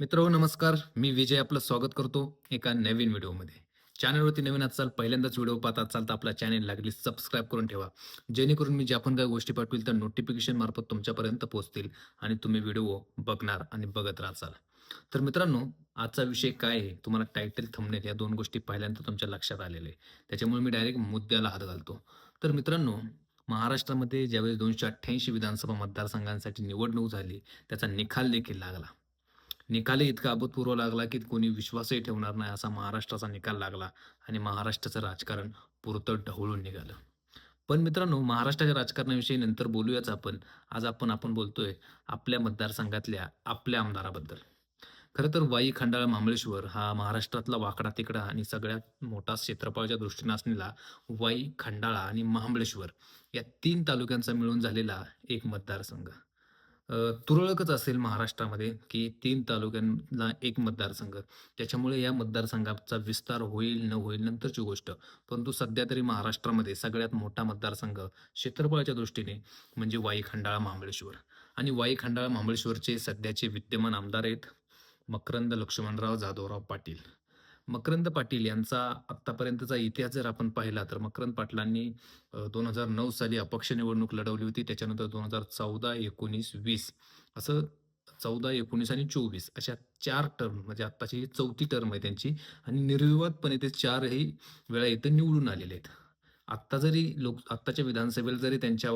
मित्र नमस्कार. मी विजय आपलं स्वागत करतो एका नवीन व्हिडिओमध्ये. चॅनलवरती नवीन असाल पहिल्यांदाच व्हिडिओ पाहत असाल तर आपला चॅनल लागली सबस्क्राईब करून ठेवा. जेणेकरून मी ज्या पण काही गोष्टी पाठवेल त्या नोटिफिकेशन मार्फत तुमच्यापर्यंत पोहोचतील आणि तुम्ही व्हिडिओ बघणार आणि बघत राहाल तर मित्रांनो आजचा विषय काय आहे? तुम्हाला टायटल थंबनेल या दोन गोष्टी पहिल्यांदा तुमच्या लक्षात आलेले आहे. त्याच्यामुळे मी डायरेक्ट मुद्द्याला हात घालतो. तर मित्रांनो महाराष्ट्रामध्ये ज्यावेळेस दोनशे अठ्ठ्याऐंशी विधानसभा मतदारसंघांसाठी निवडणूक झाली त्याचा निकाल देखील लागला. निकालही इतका अभूतपूर्व लागला की कोणी विश्वासही ठेवणार नाही असा महाराष्ट्राचा निकाल लागला आणि महाराष्ट्राचं राजकारण पुरतं ढवळून निघालं. पण मित्रांनो महाराष्ट्राच्या राजकारणाविषयी नंतर बोलूयाच आपण. आज आपण आपण बोलतोय आपल्या मतदारसंघातल्या आपल्या आमदाराबद्दल. खरं तर वाई खंडाळा महाबळेश्वर हा महाराष्ट्रातला वाकडा तिकडा आणि सगळ्यात मोठा क्षेत्रफळाच्या दृष्टीने असलेला वाई खंडाळा आणि महाबळेश्वर या तीन तालुक्यांचा मिळून झालेला एक मतदारसंघ. अ, तुरळकच असेल महाराष्ट्रामध्ये की तीन तालुक्यांना एक मतदारसंघ. त्याच्यामुळे या मतदारसंघाचा विस्तार होईल न होईल नंतरची गोष्ट. परंतु सध्या तरी महाराष्ट्रामध्ये सगळ्यात मोठा मतदारसंघ क्षेत्रफळाच्या दृष्टीने म्हणजे वाई खंडाळा महाबळेश्वर. आणि वाई खंडाळा महाबळेश्वरचे सध्याचे विद्यमान आमदार आहेत मकरंद लक्ष्मणराव जाधवराव पाटील. मकरंद पाटील यांचा आत्तापर्यंतचा इतिहास जर आपण पाहिला तर मकरंद पाटलांनी दोन हजार नऊ साली अपक्ष निवडणूक लढवली होती. त्याच्यानंतर दोन हजार चौदा एकोणीस वीस असं चौदा एकोणीस आणि चोवीस अशा चार टर्म म्हणजे आत्ताची ही चौथी टर्म आहे त्यांची आणि निर्विवादपणे ते चारही वेळा इथं निवडून आलेले आहेत. आत्ता जरी लोक आत्ताच्या विधानसभेला जरी त्यांच्या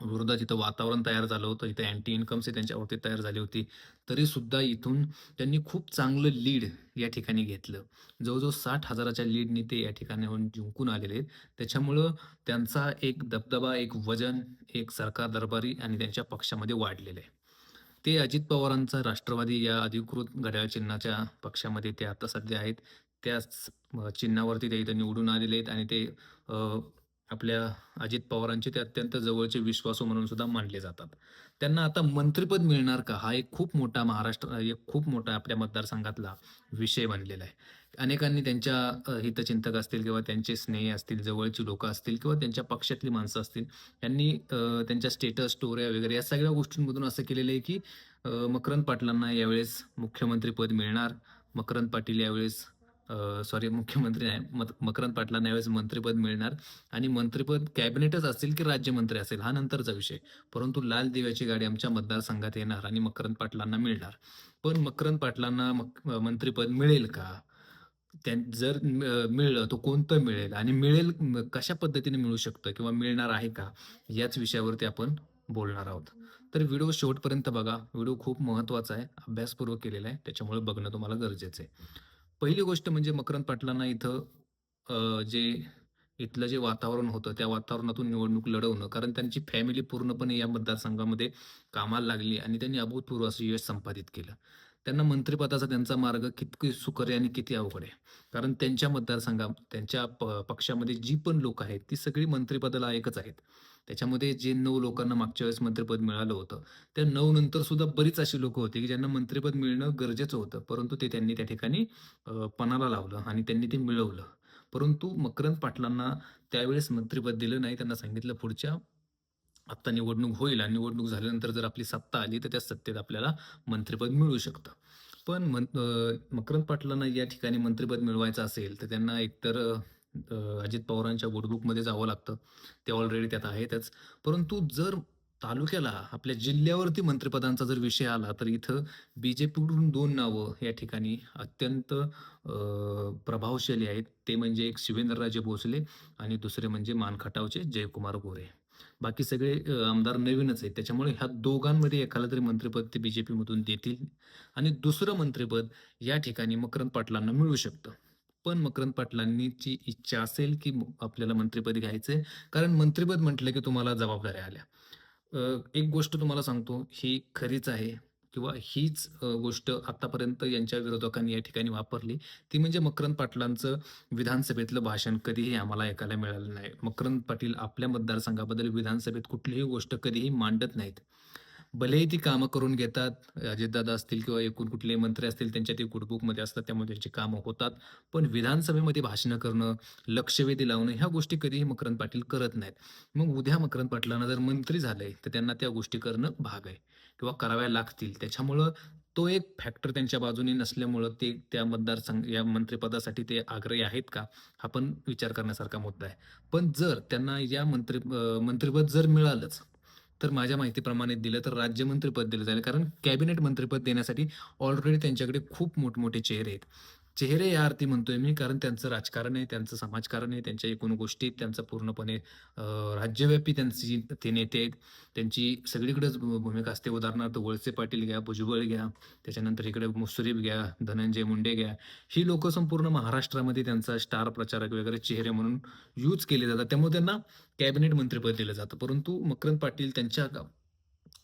विरोधात इथं वातावरण तयार झालं होतं. इथं अँटी इन्कमचे त्यांच्यावरती तयार झाली होती. तरी सुद्धा इथून त्यांनी खूप चांगलं लीड या ठिकाणी घेतलं. जवळजवळ साठ हजाराच्या लीडने ते या ठिकाणाहून जिंकून आलेले आहेत. त्याच्यामुळं त्यांचा एक दबदबा एक वजन एक सरकार दरबारी आणि त्यांच्या पक्षामध्ये वाढलेलं आहे. ते अजित पवारांचा राष्ट्रवादी या अधिकृत घड्याळ चिन्हाच्या पक्षामध्ये ते आता सध्या आहेत. त्याच चिन्हावरती ते इथं निवडून आलेले आहेत आणि ते आपल्या अजित पवारांचे ते अत्यंत जवळचे विश्वासू म्हणून सुद्धा मानले जातात. त्यांना आता मंत्रिपद मिळणार का? हा एक खूप मोठा महाराष्ट्र एक खूप मोठा आपल्या मतदारसंघातला विषय बनलेला आहे. अनेकांनी त्यांच्या हितचिंतक असतील किंवा त्यांचे स्नेही असतील जवळची लोक असतील किंवा त्यांच्या पक्षातली माणसं असतील त्यांनी त्यांच्या स्टेटस स्टोऱ्या वगैरे या सगळ्या गोष्टींमधून असं केलेलं आहे की मकरंद पाटलांना यावेळेस मुख्यमंत्रीपद मिळणार मकरंद पाटील यावेळेस सॉरी मुख्यमंत्री नाही मकरंद पाटलांना यावेळेस मंत्रिपद मिळणार. आणि मंत्रिपद कॅबिनेटच असेल की राज्यमंत्री असेल हा नंतरचा विषय. परंतु लाल दिव्याची गाडी आमच्या मतदारसंघात येणार आणि मकरंद पाटलांना मिळणार. पण मकरंद पाटलांना मक- मंत्रिपद मिळेल का? त्या जर मिळलं तो कोणतं मिळेल? आणि मिळेल कशा पद्धतीने मिळू शकतं किंवा मिळणार आहे का? याच विषयावरती आपण बोलणार आहोत. तर व्हिडिओ शेवटपर्यंत बघा. व्हिडिओ खूप महत्त्वाचा आहे अभ्यासपूर्वक केलेला आहे त्याच्यामुळे बघणं तुम्हाला गरजेचं आहे. पहिली गोष्ट म्हणजे मकरंद पाटलांना इथं जे इथलं जे वातावरण होतं त्या वातावरणातून निवडणूक लढवणं कारण त्यांची फॅमिली पूर्णपणे या मतदारसंघामध्ये कामाला लागली आणि त्यांनी अभूतपूर्व असं यश संपादित केलं. त्यांना मंत्रिपदाचा त्यांचा मार्ग किती सुकर आहे आणि किती अवघड आहे. कारण त्यांच्या मतदारसंघात त्यांच्या प- पक्षामध्ये जी पण लोक आहेत ती सगळी मंत्रिपदाला एकच आहेत. त्याच्यामध्ये जे नऊ लोकांना मागच्या वेळेस मंत्रिपद मिळालं होतं त्या नऊ नंतर सुद्धा बरीच अशी लोक होती की ज्यांना मंत्रिपद मिळणं गरजेचं होतं. परंतु ते त्यांनी त्या ठिकाणी पणाला लावलं आणि त्यांनी ते मिळवलं. परंतु मकरंद पाटलांना त्यावेळेस मंत्रिपद दिलं नाही त्यांना सांगितलं पुढच्या आत्ता निवडणूक होईल आणि निवडणूक झाल्यानंतर जर आपली सत्ता आली तर त्या सत्तेत आपल्याला मंत्रिपद मिळू शकतं. पण मन मकरंद पाटलांना या ठिकाणी मंत्रिपद मिळवायचं असेल तर त्यांना एकतर अजित पवारांच्या वोटबुकमध्ये जावं लागतं. ते ऑलरेडी त्यात आहेतच. परंतु जर तालुक्याला आपल्या जिल्ह्यावरती मंत्रिपदांचा जर विषय आला तर इथं बी जे पीकडून दोन नावं या ठिकाणी अत्यंत प्रभावशाली आहेत. ते म्हणजे एक शिवेंद्रराजे भोसले आणि दुसरे म्हणजे मानखटावचे जयकुमार गोरे बाकी सगळे आमदार नवीनच आहेत. त्याच्यामुळे ह्या दोघांमध्ये एखादा तरी मंत्रिपद ते बी जे पीमधून देतील आणि दुसरं मंत्रिपद या ठिकाणी मकरंद पाटलांना मिळू शकतं. पण मकरंद पाटलांनीची इच्छा असेल की आपल्याला मंत्रिपद घ्यायचंय कारण मंत्रिपद म्हटलं की तुम्हाला जबाबदाऱ्या आल्या. एक गोष्ट तुम्हाला सांगतो ही खरीच आहे. किंवा हीच गोष्ट आतापर्यंत यांच्या विरोधकांनी या ठिकाणी वापरली. ती म्हणजे मकरंद पाटलांचं विधानसभेतलं भाषण कधीही आम्हाला ऐकायला मिळालं नाही. मकरंद पाटील आपल्या मतदारसंघाबद्दल विधानसभेत कुठलीही गोष्ट कधीही मांडत नाहीत. भलेही ती कामं करून घेतात अजितदादा असतील किंवा एकूण कुठले मंत्री असतील त्यांच्या ते गुडबुकमध्ये असतात त्यामुळे त्यांची कामं होतात. पण विधानसभेमध्ये भाषणं करणं लक्षवेधी लावणं ह्या गोष्टी कधीही मकरंद पाटील करत नाहीत. मग उद्या मकरंद पाटलांना जर मंत्री झालंय तर त्यांना त्या गोष्टी करणं भाग आहे किंवा कराव्या लागतील. त्याच्यामुळं तो एक फॅक्टर त्यांच्या बाजूने नसल्यामुळं ते त्या मतदारसंघ या मंत्रिपदासाठी ते आग्रही आहेत का? हा पण विचार करण्यासारखा मुद्दा आहे. पण जर त्यांना या मंत्री मंत्रिपद जर मिळालंच तर माझ्या माहितीप्रमाणे दिलं तर राज्यमंत्रीपद दिलं जाईल. कारण कॅबिनेट मंत्रिपद देण्यासाठी ऑलरेडी त्यांच्याकडे खूप मोठमोठे चेहरे आहेत. चेहरे या अर्थी म्हणतोय मी कारण त्यांचं राजकारण आहे त्यांचं समाजकारण आहे त्यांच्या एकूण गोष्टी त्यांचं पूर्णपणे राज्यव्यापी त्यांची ते नेते आहेत. त्यांची सगळीकडेच भूमिका असते. उदाहरणार्थ वळसे पाटील घ्या भुजबळ घ्या त्याच्यानंतर इकडे मुश्रीफ घ्या धनंजय मुंडे घ्या. ही लोक संपूर्ण महाराष्ट्रामध्ये त्यांचा स्टार प्रचारक वगैरे चेहरे म्हणून यूज केले जातात. त्यामुळे त्यांना कॅबिनेट मंत्रिपद दिलं जातं. परंतु मकरंद पाटील त्यांच्या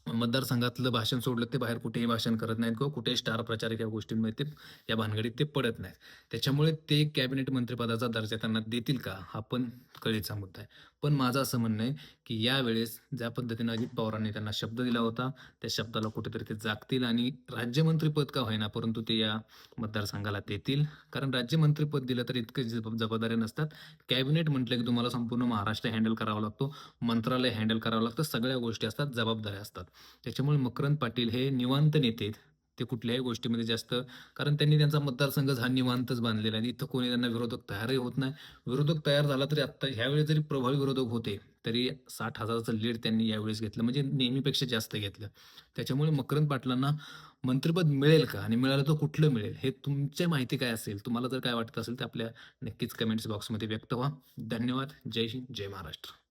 मतदारसंघातलं भाषण सोडलं ते बाहेर कुठेही भाषण करत नाहीत किंवा कुठेही स्टार प्रचारक या गोष्टींमध्ये ते या भानगडीत ते पडत नाहीत. त्याच्यामुळे ते कॅबिनेट मंत्रिपदाचा दर्जा त्यांना देतील का हा पण कळीचा मुद्दा आहे. पण माझं असं म्हणणं आहे की यावेळेस ज्या पद्धतीनं अजित पवारांनी त्यांना शब्द दिला होता त्या शब्दाला कुठेतरी ते जागतील आणि राज्यमंत्रीपद का होईना परंतु ते या मतदारसंघाला देतील. कारण राज्यमंत्रीपद दिलं तर इतके जबाबदाऱ्या नसतात. कॅबिनेट म्हटलं की तुम्हाला संपूर्ण महाराष्ट्र हँडल करावा लागतो मंत्रालय हँडल करावं लागतं सगळ्या गोष्टी असतात जबाबदाऱ्या असतात. त्याच्यामुळे मकरंद पाटील हे निवांत नेते आहेत. ते कुठल्याही गोष्टीमध्ये जास्त कारण त्यांनी त्यांचा मतदारसंघच हा निवांतच बांधलेला आहे. इथं कोणी त्यांना विरोधक तयारही होत नाही. विरोधक तयार झाला तरी आत्ता ह्यावेळी जरी प्रभावी विरोधक होते तरी साठ हजाराचं लीड त्यांनी यावेळेस घेतलं म्हणजे नेहमीपेक्षा जास्त घेतलं. त्याच्यामुळे मकरंद पाटलांना मंत्रिपद मिळेल का आणि मिळालं तर कुठलं मिळेल? हे तुमच्या माहिती काय असेल? तुम्हाला जर काय वाटत असेल तर आपल्या नक्कीच कमेंट्स बॉक्समध्ये व्यक्त व्हा. धन्यवाद. जय हिंद जय महाराष्ट्र.